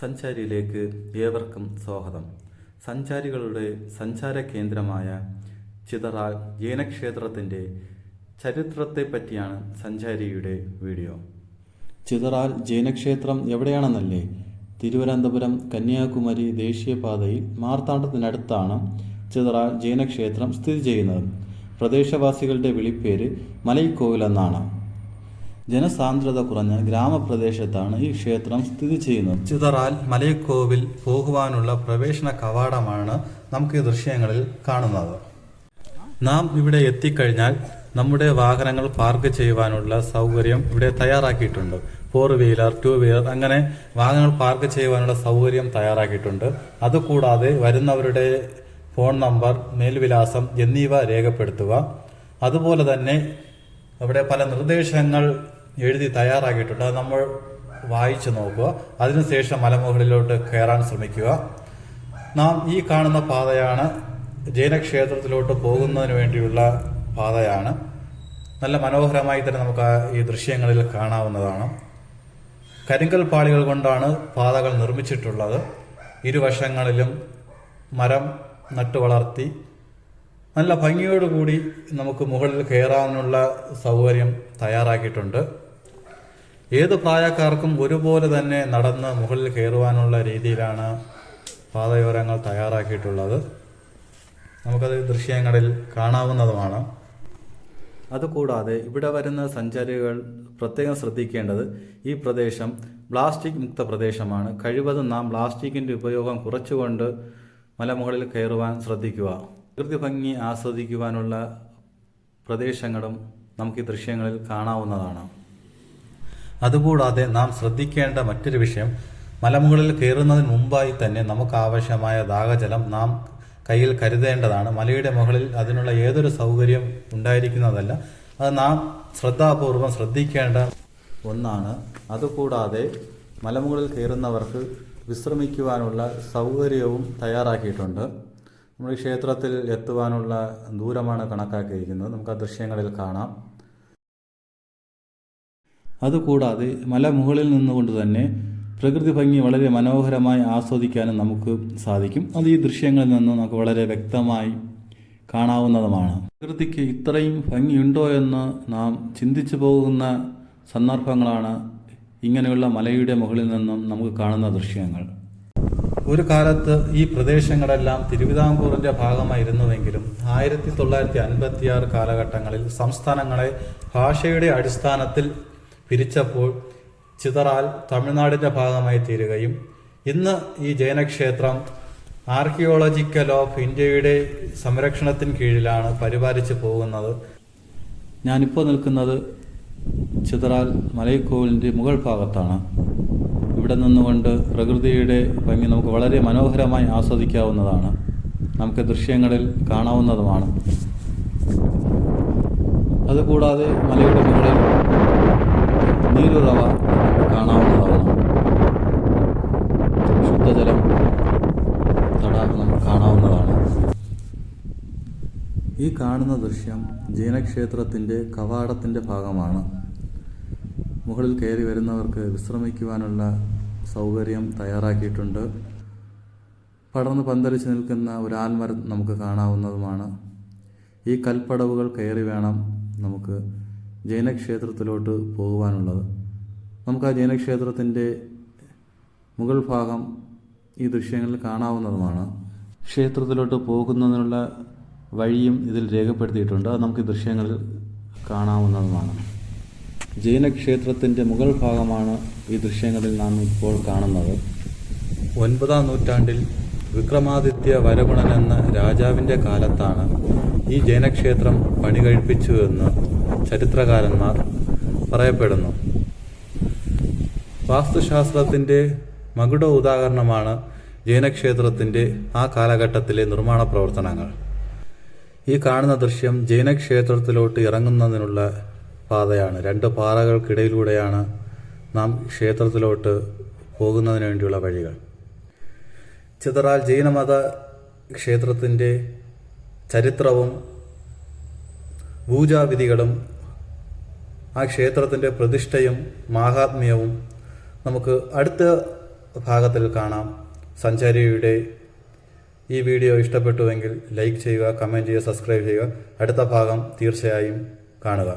സഞ്ചാരിയിലേക്ക് ഏവർക്കും സ്വാഗതം. സഞ്ചാരികളുടെ സഞ്ചാര കേന്ദ്രമായ ചിതറാൽ ജൈനക്ഷേത്രത്തിന്റെ ചരിത്രത്തെ പറ്റിയാണ് സഞ്ചാരിയുടെ വീഡിയോ. ചിതറാൽ ജൈനക്ഷേത്രം എവിടെയാണെന്നല്ലേ? തിരുവനന്തപുരം കന്യാകുമാരി ദേശീയപാതയിൽ മാർത്താണ്ഡത്തിനടുത്താണ് ചിതറാൽ ജൈനക്ഷേത്രം സ്ഥിതി ചെയ്യുന്നത്. പ്രദേശവാസികളുടെ വിളിപ്പേര് മലൈക്കോവിൽ എന്നാണ് ജനസാന്ദ്രത കുറഞ്ഞ ഗ്രാമപ്രദേശത്താണ് ഈ ക്ഷേത്രം സ്ഥിതി ചെയ്യുന്നത്. ചിതറാൽ മലയക്കോവിൽ പോകുവാനുള്ള പ്രവേശന കവാടമാണ് നമുക്ക് ഈ ദൃശ്യങ്ങളിൽ കാണുന്നത്. നാം ഇവിടെ എത്തിക്കഴിഞ്ഞാൽ നമ്മുടെ വാഹനങ്ങൾ പാർക്ക് ചെയ്യുവാനുള്ള സൗകര്യം ഇവിടെ തയ്യാറാക്കിയിട്ടുണ്ട്. ഫോർ വീലർ ടു വീലർ അങ്ങനെ വാഹനങ്ങൾ പാർക്ക് ചെയ്യുവാനുള്ള സൗകര്യം തയ്യാറാക്കിയിട്ടുണ്ട്. അതുകൂടാതെ വരുന്നവരുടെ ഫോൺ നമ്പർ മേൽവിലാസം എന്നിവ രേഖപ്പെടുത്തുക. അതുപോലെ തന്നെ അവിടെ പല നിർദ്ദേശങ്ങൾ എഴുതി തയ്യാറാക്കിയിട്ടുണ്ട്. അത് നമ്മൾ വായിച്ചു നോക്കുക. അതിനുശേഷം മലമുകളിലോട്ട് കയറാൻ ശ്രമിക്കുക. നാം ഈ കാണുന്ന പാതയാണ് ജൈനക്ഷേത്രത്തിലോട്ട് പോകുന്നതിന് വേണ്ടിയുള്ള പാതയാണ്. നല്ല മനോഹരമായി തന്നെ നമുക്ക് ഈ ദൃശ്യങ്ങളിൽ കാണാവുന്നതാണ്. കരിങ്കൽ പാളികൾ കൊണ്ടാണ് പാതകൾ നിർമ്മിച്ചിട്ടുള്ളത്. ഇരുവശങ്ങളിലും മരം നട്ടുവളർത്തി നല്ല ഭംഗിയോടുകൂടി നമുക്ക് മുകളിൽ കയറാനുള്ള സൗകര്യം തയ്യാറാക്കിയിട്ടുണ്ട്. ഏത് പ്രായക്കാർക്കും ഒരുപോലെ തന്നെ നടന്ന് മുകളിൽ കയറുവാനുള്ള രീതിയിലാണ് പാതയോരങ്ങൾ തയ്യാറാക്കിയിട്ടുള്ളത്. നമുക്കത് ദൃശ്യങ്ങളിൽ കാണാവുന്നതുമാണ്. അതുകൂടാതെ ഇവിടെ വരുന്ന സഞ്ചാരികൾ പ്രത്യേകം ശ്രദ്ധിക്കേണ്ടത് ഈ പ്രദേശം പ്ലാസ്റ്റിക് മുക്ത പ്രദേശമാണ്. കഴിവതും നാം പ്ലാസ്റ്റിക്കിന്റെ ഉപയോഗം കുറച്ചുകൊണ്ട് മലമുകളിൽ കയറുവാൻ ശ്രദ്ധിക്കുക. പ്രകൃതി ഭംഗി ആസ്വദിക്കുവാനുള്ള പ്രദേശങ്ങളും നമുക്ക് ഈ ദൃശ്യങ്ങളിൽ കാണാവുന്നതാണ്. അതുകൂടാതെ നാം ശ്രദ്ധിക്കേണ്ട മറ്റൊരു വിഷയം മലമുകളിൽ കയറുന്നതിന് മുമ്പായി തന്നെ നമുക്ക് ആവശ്യമായ ദാഹജലം നാം കയ്യിൽ കരുതേണ്ടതാണ്. മലയുടെ മുകളിൽ അതിനുള്ള ഏതൊരു സൗകര്യം ഉണ്ടായിരിക്കുന്നതല്ല അത് നാം ശ്രദ്ധാപൂർവം ശ്രദ്ധിക്കേണ്ട ഒന്നാണ്. അതുകൂടാതെ മലമുകളിൽ കയറുന്നവർക്ക് വിശ്രമിക്കുവാനുള്ള സൗകര്യവും തയ്യാറാക്കിയിട്ടുണ്ട്. നമ്മൾ ക്ഷേത്രത്തിൽ എത്തുവാനുള്ള ദൂരമാണ് കണക്കാക്കിയിരിക്കുന്നത്. നമുക്ക് ആ ദൃശ്യങ്ങളിൽ കാണാം. അതുകൂടാതെ മലമുകളിൽ നിന്നുകൊണ്ട് തന്നെ പ്രകൃതി ഭംഗി വളരെ മനോഹരമായി ആസ്വദിക്കാനും നമുക്ക് സാധിക്കും. അത് ഈ ദൃശ്യങ്ങളിൽ നിന്നും നമുക്ക് വളരെ വ്യക്തമായി കാണാവുന്നതുമാണ്. പ്രകൃതിക്ക് ഇത്രയും ഭംഗിയുണ്ടോ എന്ന് നാം ചിന്തിച്ചു പോകുന്ന സന്ദർഭങ്ങളാണ് ഇങ്ങനെയുള്ള മലയുടെ മുകളിൽ നിന്നും നമുക്ക് കാണുന്ന ദൃശ്യങ്ങൾ. ഒരു കാലത്ത് ഈ പ്രദേശങ്ങളെല്ലാം തിരുവിതാംകൂറിന്റെ ഭാഗമായിരുന്നുവെങ്കിലും ആയിരത്തി തൊള്ളായിരത്തി അൻപത്തിയാറ് കാലഘട്ടങ്ങളിൽ സംസ്ഥാനങ്ങളെ ഭാഷയുടെ അടിസ്ഥാനത്തിൽ പിരിച്ചപ്പോൾ ചിതറാൽ തമിഴ്നാടിന്റെ ഭാഗമായി തീരുകയും ഇന്ന് ഈ ജൈനക്ഷേത്രം ആർക്കിയോളജിക്കൽ ഓഫ് ഇന്ത്യയുടെ സംരക്ഷണത്തിന് കീഴിലാണ് പരിപാലിച്ചു പോകുന്നത്. ഞാനിപ്പോൾ നിൽക്കുന്നത് ചിതറാൽ മലയക്കോവിലിന്റെ മുകൾ ഭാഗത്താണ്. ഇവിടെ നിന്നുകൊണ്ട് പ്രകൃതിയുടെ ഭംഗി നമുക്ക് വളരെ മനോഹരമായി ആസ്വദിക്കാവുന്നതാണ്. നമുക്ക് ദൃശ്യങ്ങളിൽ കാണാവുന്നതുമാണ്. അതുകൂടാതെ മലയുടെ മുകളിൽ നീരുറവ കാണാവുന്നതാണ്. ശുദ്ധജലം തടാകം കാണാവുന്നതാണ്. ഈ കാണുന്ന ദൃശ്യം ജൈനക്ഷേത്രത്തിന്റെ കവാടത്തിന്റെ ഭാഗമാണ്. മുകളിൽ കയറി വരുന്നവർക്ക് വിശ്രമിക്കുവാനുള്ള സൗകര്യം തയ്യാറാക്കിയിട്ടുണ്ട്. പടർന്ന് പന്തലിച്ച് നിൽക്കുന്ന ഒരു ആൽമരം നമുക്ക് കാണാവുന്നതുമാണ്. ഈ കൽപ്പടവുകൾ കയറി വേണം നമുക്ക് ജൈനക്ഷേത്രത്തിലോട്ട് പോകുവാനുള്ളത് നമുക്ക് ആ ജൈനക്ഷേത്രത്തിന്റെ മുകൾ ഭാഗം ഈ ദൃശ്യങ്ങളിൽ കാണാവുന്നതുമാണ്. ക്ഷേത്രത്തിലോട്ട് പോകുന്നതിനുള്ള വഴിയും ഇതിൽ രേഖപ്പെടുത്തിയിട്ടുണ്ട്. അത് നമുക്ക് ദൃശ്യങ്ങളിൽ കാണാവുന്നതുമാണ്. ജൈനക്ഷേത്രത്തിന്റെ മുകൾ ഭാഗമാണ് ഈ ദൃശ്യങ്ങളിൽ നാം ഇപ്പോൾ കാണുന്നത്. ഒൻപതാം നൂറ്റാണ്ടിൽ വിക്രമാദിത്യ വരഗുണൻ എന്ന രാജാവിന്റെ കാലത്താണ് ഈ ജൈനക്ഷേത്രം പണി കഴിപ്പിച്ചു എന്ന് ചരിത്രകാരന്മാർ പറയപ്പെടുന്നു. വാസ്തുശാസ്ത്രത്തിന്റെ മകുട ഉദാഹരണമാണ് ജൈനക്ഷേത്രത്തിന്റെ ആ കാലഘട്ടത്തിലെ നിർമ്മാണ പ്രവർത്തനങ്ങൾ. ഈ കാണുന്ന ദൃശ്യം ജൈനക്ഷേത്രത്തിലോട്ട് ഇറങ്ങുന്നതിനുള്ള പാതയാണ്. രണ്ട് പാറകൾക്കിടയിലൂടെയാണ് നാം ക്ഷേത്രത്തിലോട്ട് പോകുന്നതിന് വേണ്ടിയുള്ള വഴികൾ. ചിതറാൽ ജൈനമത ക്ഷേത്രത്തിന്റെ ചരിത്രവും പൂജാവിധികളും ആ ക്ഷേത്രത്തിന്റെ പ്രതിഷ്ഠയും മാഹാത്മ്യവും നമുക്ക് അടുത്ത ഭാഗത്തിൽ കാണാം. സഞ്ചാരിയുടെ ഈ വീഡിയോ ഇഷ്ടപ്പെട്ടുവെങ്കിൽ ലൈക്ക് ചെയ്യുക കമന്റ് ചെയ്യുക സബ്സ്ക്രൈബ് ചെയ്യുക. അടുത്ത ഭാഗം തീർച്ചയായും കാണുക.